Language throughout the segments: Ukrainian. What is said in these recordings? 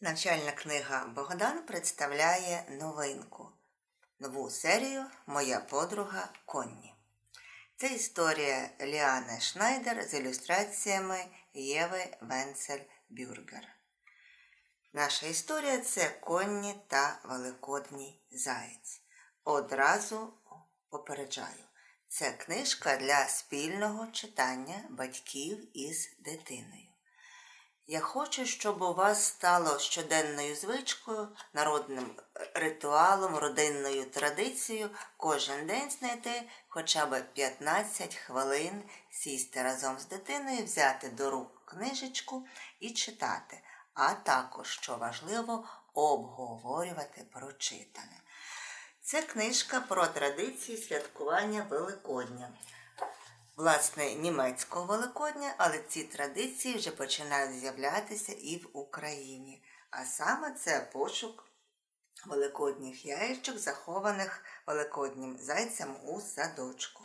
Навчальна книга Богдан представляє новинку, нову серію Моя подруга Конні. Це історія Ліани Шнайдер з ілюстраціями Єви Венцель Бюргер. Наша історія це Конні та Великодній Заєць. Одразу попереджаю. Це книжка для спільного читання батьків із дитиною. Я хочу, щоб у вас стало щоденною звичкою, народним ритуалом, родинною традицією кожен день знайти хоча б 15 хвилин сісти разом з дитиною, взяти до рук книжечку і читати, а також, що важливо, обговорювати прочитане. Це книжка про традиції святкування Великодня власне, німецького Великодня, але ці традиції вже починають з'являтися і в Україні. А саме це пошук великодніх яєчок, захованих великоднім зайцем у садочку.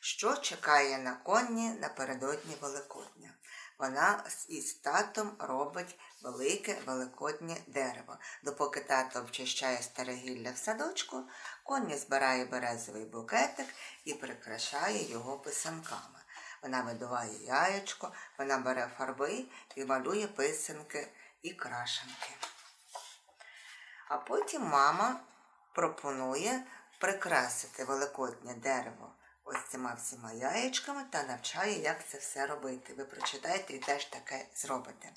Що чекає на коні напередодні Великодня? Вона із татом робить велике великоднє дерево. Допоки тато обчищає старе гілля в садочку, Конні збирає березовий букетик і прикрашає його писанками. Вона видуває яєчко, вона бере фарби і малює писанки і крашенки. А потім мама пропонує прикрасити великоднє дерево ось цими всіма яєчками та навчає, як це все робити. Ви прочитаєте і теж таке зробите.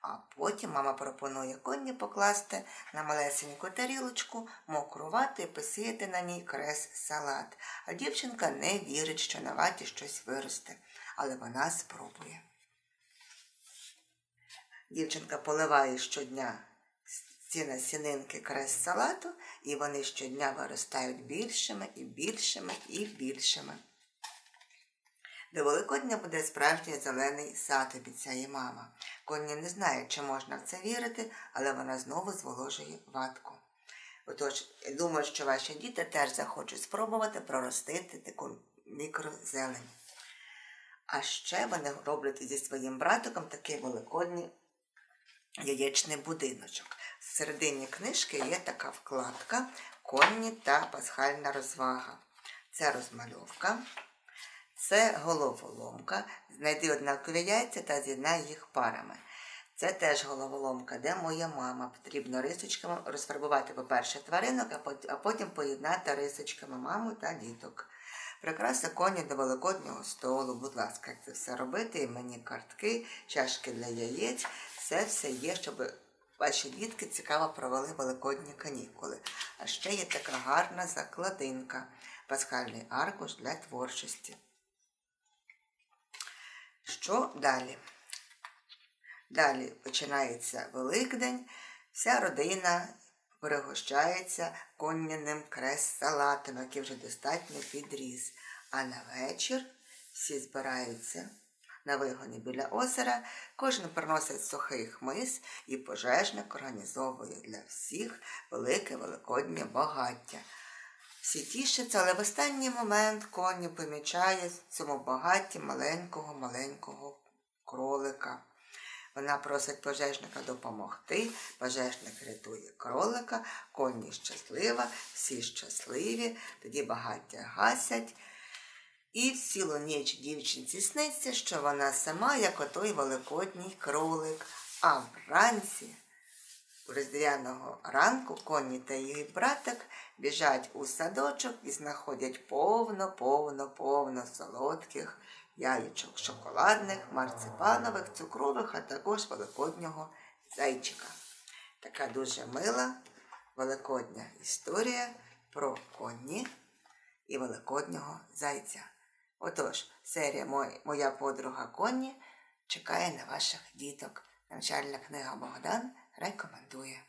А потім мама пропонує конні покласти на малесеньку тарілочку, мокру вату і посіяти на ній крес салат. А дівчинка не вірить, що на ваті щось виросте, але вона спробує. Дівчинка поливає щодня ці насінинки крес салату, і вони щодня виростають більшими і більшими і більшими. До Великодня буде справжній зелений сад, обіцяє мама. Конні не знає, чи можна в це вірити, але вона знову зволожує ватку. Отож, думаю, що ваші діти теж захочуть спробувати проростити таку мікрозелень. А ще вони роблять зі своїм братиком такий великодній яєчний будиночок. В середині книжки є така вкладка Конні та пасхальна розвага. Це розмальовка. Це головоломка. Знайди однакові яйця та з'єднай їх парами. Це теж головоломка, де моя мама. Потрібно рисочками розфарбувати, по-перше, тваринок, а потім поєднати рисочками маму та діток. Прикраса коні до великоднього столу. Будь ласка, як це все робити. І мені картки, чашки для яєць. Це все є, щоб ваші дітки цікаво провели великодні канікули. А ще є така гарна закладинка, пасхальний аркуш для творчості. Що далі? Далі починається Великдень, вся родина перегощається конняним крес-салатом, який вже достатньо підріс. А на вечір всі збираються на вигоні біля озера, кожен приносить сухий хмиз і пожежник організовує для всіх велике великоднє багаття. Всі тішаться, але в останній момент коні помічає в цьому багатті маленького-маленького кролика. Вона просить пожежника допомогти, пожежник рятує кролика, коні щаслива, всі щасливі, тоді багаття гасять. І в цілу ніч дівчинці сниться, що вона сама, як отой великодній кролик, а вранці різдвяного ранку коні та її братик біжать у садочок і знаходять повно, повно, повно солодких яєчок шоколадних, марципанових, цукрових, а також великоднього зайчика. Така дуже мила великодня історія про коні і великоднього зайця. Отож, серія Моя подруга Конні чекає на ваших діток. Навчальна книга Богдан рекомендує.